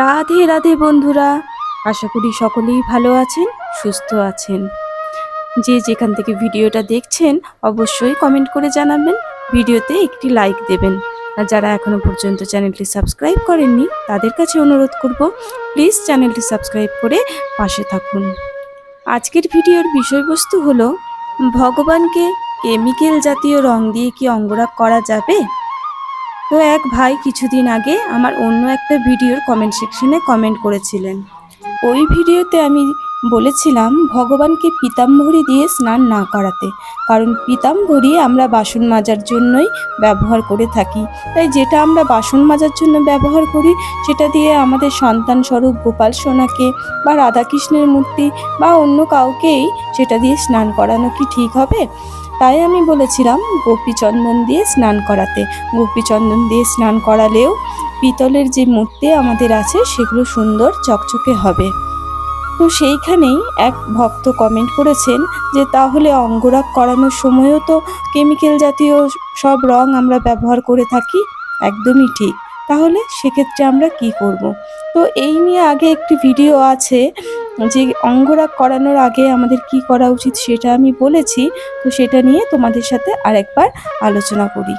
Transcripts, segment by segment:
রাধে রাধে বন্ধুরা। আশা করি সকলেই ভালো আছেন, সুস্থ আছেন। যে যেখান থেকে ভিডিওটা দেখছেন, অবশ্যই কমেন্ট করে জানাবেন, ভিডিওতে একটি লাইক দেবেন। আর যারা এখনও পর্যন্ত চ্যানেলটি সাবস্ক্রাইব করেননি, তাদের কাছে অনুরোধ করব প্লিজ চ্যানেলটি সাবস্ক্রাইব করে পাশে থাকুন। আজকের ভিডিওর বিষয়বস্তু হলো, ভগবানকে কেমিক্যাল জাতীয় রং দিয়ে কি অঙ্গরাগ করা যাবে? তো এক ভাই কিছুদিন আগে আমার অন্য একটা ভিডিওর কমেন্ট সেকশনে কমেন্ট করেছিলেন। ওই ভিডিওতে আমি বলেছিলাম, ভগবানকে পিতাম্বরী দিয়ে স্নান না করাতে, কারণ পিতাম্বরী আমরা বাসন মাজার জন্যই ব্যবহার করে থাকি। তাই যেটা আমরা বাসন মাজার জন্য ব্যবহার করি, সেটা দিয়ে আমাদের সন্তান স্বরূপ গোপাল সোনাকে বা রাধাকৃষ্ণের মূর্তি বা অন্য কাউকেই সেটা দিয়ে স্নান করানো কি ঠিক হবে? তাই আমি বলেছিলাম, গোপীচন্দন দিয়ে স্নান করাতে। গোপীচন্দন দিয়ে স্নান করালেও পিতলের যে মূর্তি আমাদের আছে, সেগুলো সুন্দর চকচকে হবে। তো সেইখানেই এক ভক্ত কমেন্ট করেছেন যে, তাহলে অঙ্গরাগ করানোর সময়ও তো কেমিক্যাল জাতীয় সব রং আমরা ব্যবহার করে থাকি? একদমই ঠিক। তাহলে সেক্ষেত্রে আমরা কি করব। তো এই নিয়ে আগে একটি ভিডিও আছে যে অঙ্গরাগ করানোর আগে আমাদের কি করা উচিত সেটা আমি বলেছি, তো সেটা নিয়ে তোমাদের সাথে আরেকবার আলোচনা করি।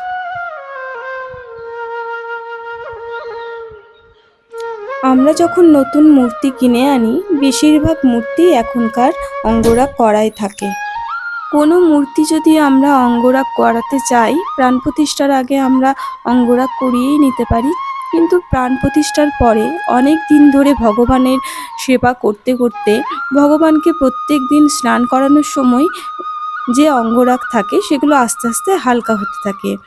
আমরা যখন নতুন মূর্তি কিনে আনি, বেশিরভাগ মূর্তি এখনকার অঙ্গরাগ করাই থাকে। কোনো মূর্তি যদি আমরা অঙ্গরাগ করাতে চাই, প্রাণ প্রতিষ্ঠার আগে আমরা অঙ্গরাগ করিয়েই নিতে পারি। কিন্তু প্রাণ প্রতিষ্ঠার পরে অনেক দিন ধরে ভগবানের সেবা করতে করতে ভগবানকে প্রত্যেক দিন স্নান করানোর সময় যে অঙ্গরাগ থাকে সেগুলো আস্তে আস্তে হালকা হতে থাকে।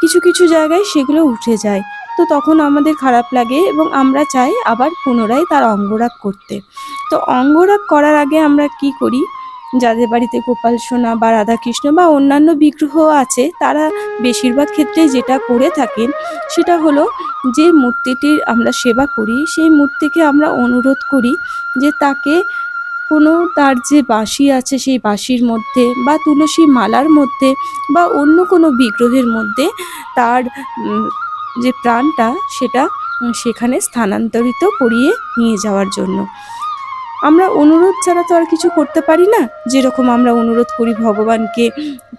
কিছু কিছু জায়গায় সেগুলো উঠে যায়। তো তখন আমাদের খারাপ লাগে এবং আমরা চাই আবার পুনরায় তার অঙ্গরাগ করতে। তো অঙ্গরাগ করার আগে আমরা কি করি? যাদের বাড়িতে গোপাল সোনা বা রাধাকৃষ্ণ বা অন্যান্য বিগ্রহ আছে, তারা বেশিরভাগ ক্ষেত্রে যেটা করে থাকেন, সেটা হলো যে মূর্তিটির আমরা সেবা করি, সেই মূর্তিকে আমরা অনুরোধ করি যে তাকে কোনো তার যে বাঁশি আছে সেই বাঁশির মধ্যে বা তুলসী মালার মধ্যে বা অন্য কোনো বিগ্রহের মধ্যে তার যে প্রাণটা সেটা সেখানে স্থানান্তরিত করিয়ে নিয়ে যাওয়ার জন্য। আমরা অনুরোধ ছাড়া তো আর কিছু করতে পারি না? যেরকম আমরা অনুরোধ করি ভগবানকে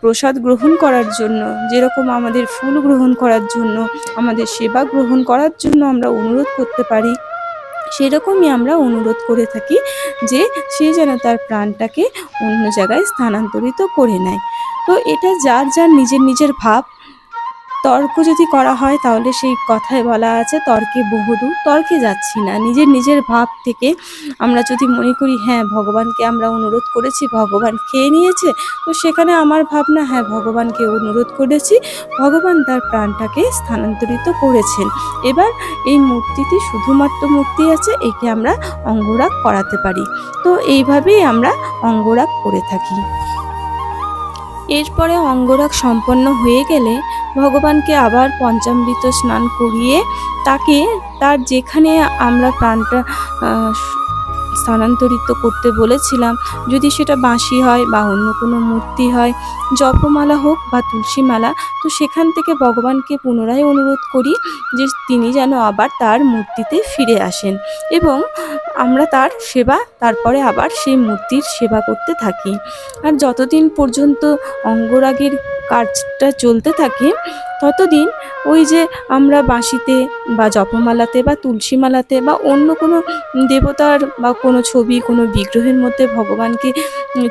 প্রসাদ গ্রহণ করার জন্য, যেরকম আমাদের ফুল গ্রহণ করার জন্য, আমাদের সেবা গ্রহণ করার জন্য আমরা অনুরোধ করতে পারি, সেরকমই আমরা অনুরোধ করে থাকি যে সে যেন তার প্রাণটাকে অন্য জায়গায় স্থানান্তরিত করে নেয়। তো এটা যার যার নিজের নিজের ভাব তর্ক যদি করা হয়, তাহলে সেই কথায় বলা আছে, তর্কে বহুদূর, তর্কে যাচ্ছি না। নিজের নিজের ভাব থেকে আমরা যদি মনে করি হ্যাঁ ভগবানকে আমরা অনুরোধ করেছি, ভগবান খেয়ে নিয়েছে, তো সেখানে আমার ভাবনা হ্যাঁ ভগবানকে অনুরোধ করেছি, ভগবান তার প্রাণটাকে স্থানান্তরিত করেছেন। এবার এই মূর্তিটি শুধুমাত্র মূর্তি আছে, একে আমরা অঙ্গরাগ করাতে পারি। তো এইভাবেই আমরা অঙ্গরাগ করে থাকি। এরপরে অঙ্গরাগ সম্পন্ন হয়ে গেলে ভগবানকে আবার পঞ্চামৃত স্নান করিয়ে তাকে তার যেখানে আমরা প্রাণটা স্থানান্তরিত করতে বলেছিলাম। যদি সেটা বাঁশি হয় বা অন্য কোনো মূর্তি হয়, জপমালা হোক বা তুলসী মালা তো সেখান থেকে ভগবানকে পুনরায় অনুরোধ করি যে তিনি যেন আবার তার মূর্তিতে ফিরে আসেন এবং আমরা তার সেবা, তারপরে আবার সেই মূর্তির সেবা করতে থাকি। আর যতদিন পর্যন্ত অঙ্গরাগের কাজটা চলতে থাকে, ততদিন ওই যে আমরা বাঁশিতে বা জপমালাতে বা তুলসী মালাতে বা অন্য কোনো দেবতার বা কোনো ছবি, কোনো বিগ্রহের মধ্যে ভগবানকে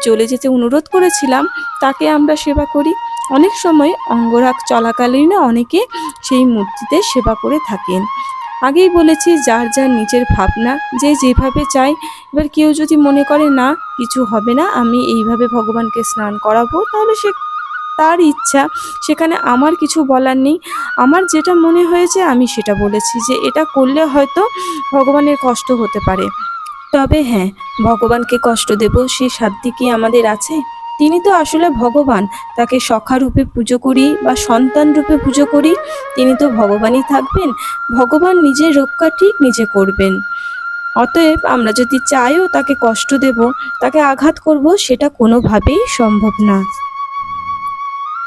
চলে যেতে অনুরোধ করেছিলাম, তাকে আমরা সেবা করি। অনেক সময় অঙ্গরাগ চলাকালীন অনেকে সেই মূর্তিতে সেবা করে থাকেন। আগেই বলেছি, যার যার নিজের ভাবনা, যে যেভাবে চায়, এবার কেউ যদি মনে করে, না, কিছু হবে না, আমি এইভাবে ভগবানকে স্নান করাবো, তাহলে সে তার ইচ্ছা, সেখানে আমার কিছু বলার নেই। আমার যেটা মনে হয়েছে, আমি সেটা বলেছি যে, এটা করলে হয়তো ভগবানের কষ্ট হতে পারে। তবে হ্যাঁ ভগবানকে কষ্ট দেব, সে সাধ্য কি আমাদের আছে? তিনি তো আসলে ভগবান। তাকে সখা রূপে পুজো করি বা সন্তান রূপে পুজো করি, তিনি তো ভগবানই থাকবেন। ভগবান নিজের রক্ষা ঠিক নিজে করবেন। অতএব আমরা যদি চাইও তাকে কষ্ট দেব, তাকে আঘাত করব, সেটা কোনোভাবেই সম্ভব না।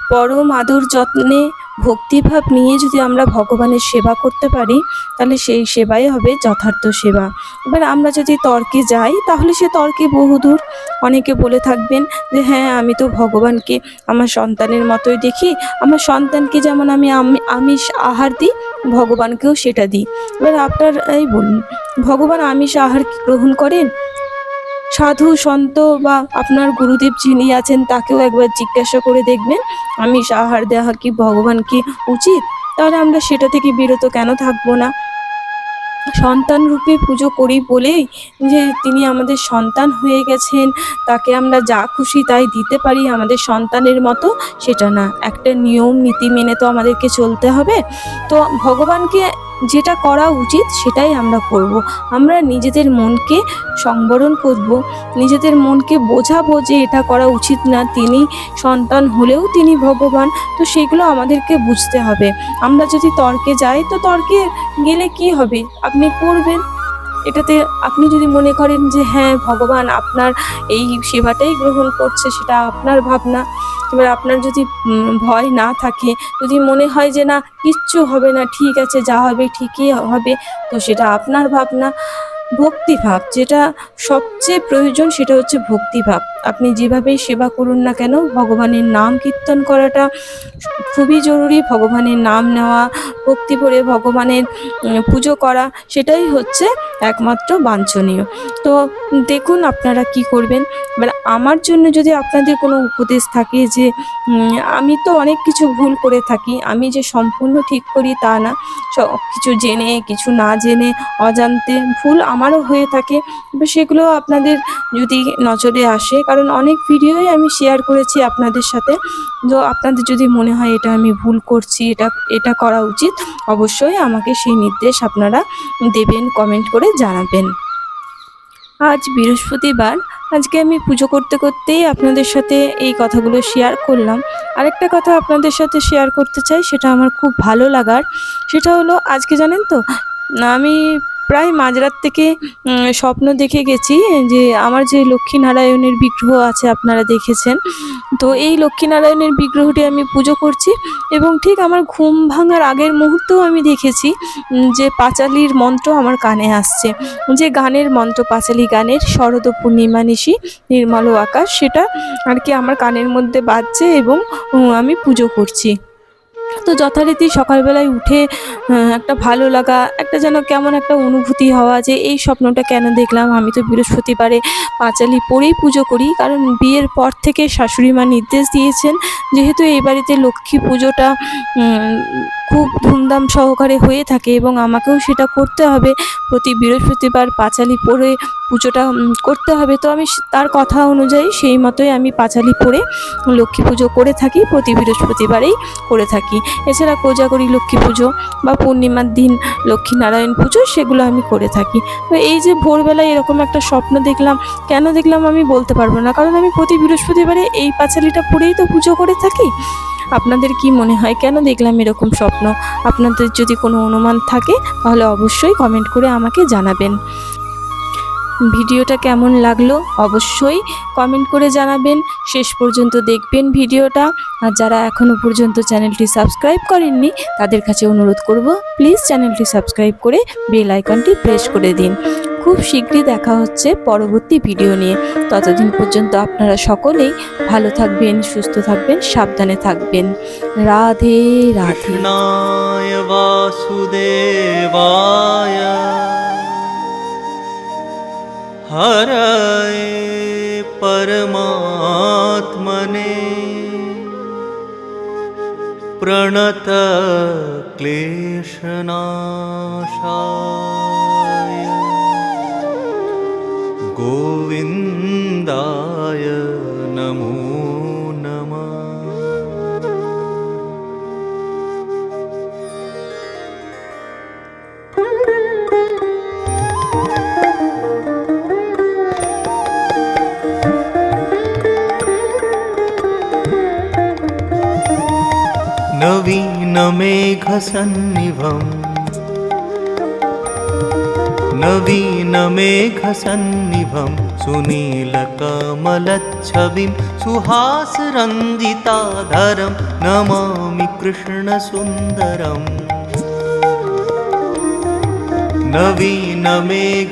পরম আদর যত্নে ভক্তিভাব নিয়ে যদি আমরা ভগবানের সেবা করতে পারি, তাহলে সেই সেবাই হবে যথার্থ সেবা। এবার আমরা যদি তর্কে যাই, তাহলে সে তর্কে বহুদূর। অনেকে বলে থাকবেন যে হ্যাঁ আমি তো ভগবানকে, আমার সন্তানের মতোই দেখি। আমার সন্তানকে যেমন আমি আমি- আমিষ আহার দিই, ভগবানকেও সেটা দিই। এবার আপনার এই বলুন, ভগবান আমিষ আহার গ্রহণ করেন? সাধু, সন্ত বা আপনার গুরুদেব যিনি আছেন, তাকেও একবার জিজ্ঞাসা করে দেখবেন, আমি আহার দেওয়া কি, ভগবান কি উচিত? তাহলে আমরা সেটা থেকে বিরত কেন থাকব না? সন্তান রূপে পুজো করি বলেই যে তিনি আমাদের সন্তান হয়ে গেছেন, তাকে আমরা যা খুশি তাই দিতে পারি, আমাদের সন্তানের মতো সেটা না। একটা নিয়ম, নীতি মেনে তো আমাদেরকে চলতে হবে। তো ভগবানকে যেটা করা উচিত সেটাই আমরা করব। আমরা নিজেদের মনকে সংবরণ করব। নিজেদের মনকে বোঝাবো যে এটা করা উচিত না, তিনি সন্তান হলেও তিনি ভগবান, তো সেগুলো আমাদেরকে বুঝতে হবে। আমরা যদি তর্কে যাই, তো তর্কে গেলে কি হবে? আপনি করবেন। এটাতে আপনি যদি মনে করেন যে হ্যাঁ ভগবান আপনার এই সেবাটাই গ্রহণ করছে, সেটা আপনার ভাবনা। এবার আপনার যদি ভয় না থাকে, যদি মনে হয় যে না, কিচ্ছু হবে না, ঠিক আছে, যা হবে ঠিকই হবে, তো সেটা আপনার ভাবনা। ভক্তিভাব, যেটা সবচেয়ে প্রয়োজন সেটা হচ্ছে ভক্তিভাব। আপনি যেভাবেই সেবা করুন না কেন, ভগবানের নাম কীর্তন করাটা খুবই জরুরি। ভগবানের নাম নেওয়া, ভক্তি ভরে ভগবানের পুজো করা, সেটাই হচ্ছে একমাত্র বাঞ্ছনীয়। তো দেখুন আপনারা কি করবেন। এবার আমার জন্য যদি আপনাদের কোনো উপদেশ থাকে যে আমি তো অনেক কিছু ভুল করে থাকি, আমি যে সম্পূর্ণ ঠিক করি তা না সব কিছু জেনে, কিছু না জেনে, অজান্তে ভুল আমারও হয়ে থাকে সেগুলো আপনাদের যদি নজরে আসে কারণ অনেক ভিডিওই আমি শেয়ার করেছি আপনাদের সাথে। তো আপনাদের যদি মনে হয় এটা আমি ভুল করছি, এটা এটা করা উচিত, অবশ্যই আমাকে সেই নির্দেশ আপনারা দেবেন কমেন্ট করে জানাবেন। আজ বৃহস্পতিবার, আজকে আমি পুজো করতে করতেই আপনাদের সাথে এই কথাগুলো শেয়ার করলাম। আরেকটা কথা আপনাদের সাথে শেয়ার করতে চাই, সেটা আমার খুব ভালো লাগার, সেটা হলো আজকে জানেন তো, আমি প্রায় মাঝরাত থেকে স্বপ্ন দেখে গেছি যে আমার যে লক্ষ্মীনারায়ণের বিগ্রহ আছে আপনারা দেখেছেন। তো এই লক্ষ্মীনারায়ণের বিগ্রহটি আমি পুজো করছি এবং ঠিক আমার ঘুম ভাঙার আগের মুহূর্তেও আমি দেখেছি যে পাঁচালির মন্ত্র আমার কানে আসছে। যে গানের মন্ত্র, পাঁচালি গানের শরদ পূর্ণিমা নিশি, নির্মল আকাশ, সেটা আর কি আমার কানের মধ্যে বাজছে এবং আমি পুজো করছি। তো যথারীতি সকালবেলায় উঠে একটা ভালো লাগা, একটা যেন কেমন একটা অনুভূতি হওয়া যে এই স্বপ্নটা কেন দেখলাম। আমি তো বৃহস্পতিবারে পাঁচালি পরেই পুজো করি, কারণ বিয়ের পর থেকে শাশুড়ি মা নির্দেশ দিয়েছেন, যেহেতু এই বাড়িতে লক্ষ্মী পুজোটা খুব ধুমধাম সহকারে হয়ে থাকে এবং আমাকেও সেটা করতে হবে। প্রতি বৃহস্পতিবার পাঁচালি পরে পুজোটা করতে হবে। তো আমি তার কথা অনুযায়ী সেই মতোই আমি পাঁচালি পরে লক্ষ্মী পুজো করে থাকি, প্রতি বৃহস্পতিবারেই করে থাকি। এছাড়া কোজাগরি লক্ষ্মী পুজো বা পূর্ণিমার দিন লক্ষ্মীনারায়ণ পুজো, সেগুলো আমি করে থাকি। তো এই যে ভোরবেলায় এরকম একটা স্বপ্ন দেখলাম, কেন দেখলাম আমি বলতে পারব না। কারণ আমি প্রতি বৃহস্পতিবারে এই পাঁচালিটা পরেই তো পুজো করে থাকি। আপনাদের কি মনে হয়? কেন দেখলাম এরকম স্বপ্ন? আপনাদের যদি কোনো অনুমান থাকে, তাহলে অবশ্যই কমেন্ট করে আমাকে জানাবেন। ভিডিওটা কেমন লাগল? অবশ্যই কমেন্ট করে জানাবেন। শেষ পর্যন্ত দেখবেন ভিডিওটা। আর যারা এখনও পর্যন্ত চ্যানেলটি সাবস্ক্রাইব করেননি, তাদের কাছে অনুরোধ করব প্লিজ চ্যানেলটি সাবস্ক্রাইব করে বেল আইকনটি প্রেস করে দিন। খুব শীঘ্রই দেখা হচ্ছে পরবর্তী ভিডিও নিয়ে ততদিন পর্যন্ত আপনারা সকলেই ভালো থাকবেন সুস্থ থাকবেন সাবধানে থাকবেন রাধে রাধে कृष्णाय वासुदेवाय हरये परमात्मने प्रणतक्लेशनाशाय गोविन्दाय नमो नमः। नवीनमेघसन्निभम् नवीनमेघसन्निभं सुनीलकमलच्छविं सुहासरञ्जिताधरं नमामि कृष्णसुन्दरम्। नवीनमेघसन्निभं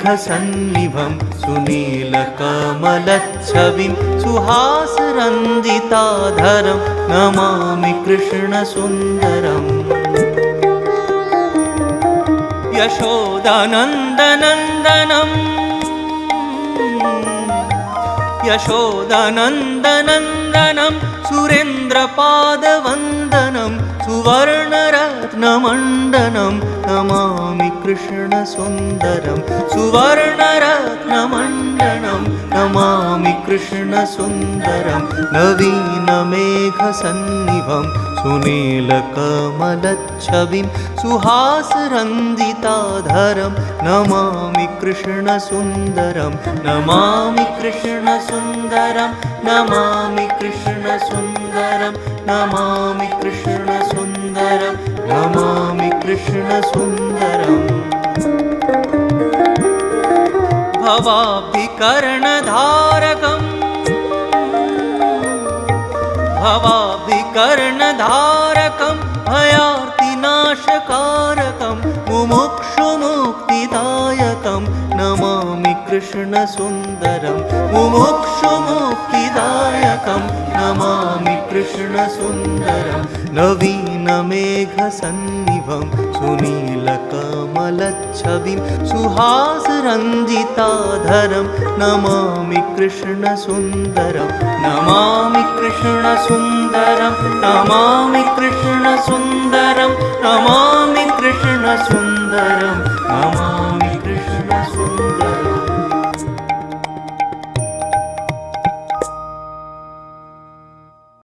सुनीलकमलच्छविं सुहासरञ्जिताधरं नमामि कृष्णसुन्दरम् यशोदानन्दनन्दनम् यशोदानन्दनन्दनं सुरेन्द्रपादवन्दनं सुवर्णरत्नमण्डनं नमामि कृष्णसुन्दरं सुवर्णरत्नमण्डनं नमामि कृष्णसुन्दरं नवीनमेघसन्निभं सुनीलकमलच्छविं सुहासरञ्जिताधरं नमामि कृष्णसुन्दरं नमामि कृष्णसुन्दरं नमामि कृष्णसुन्दरं नमामि कृष्णसुन्दरं नमामि कृष्णसुन्दरम्। भवाभिकर्णधारकम् भवाभिकर्णधारकम् भयाति नाशकारकं मुमुक्षु मुक्तिदायकम् कृष्णसुन्दरं मुमुक्षुमुक्तिदायकं नमामि कृष्णसुन्दरं नवीनमेघसन्निभं सुनीलकमलच्छविं सुहासरञ्जिताधरं नमामि कृष्णसुन्दरं नमामि कृष्णसुन्दरं नमामि कृष्णसुन्दरं नमामि कृष्णसुन्दरम्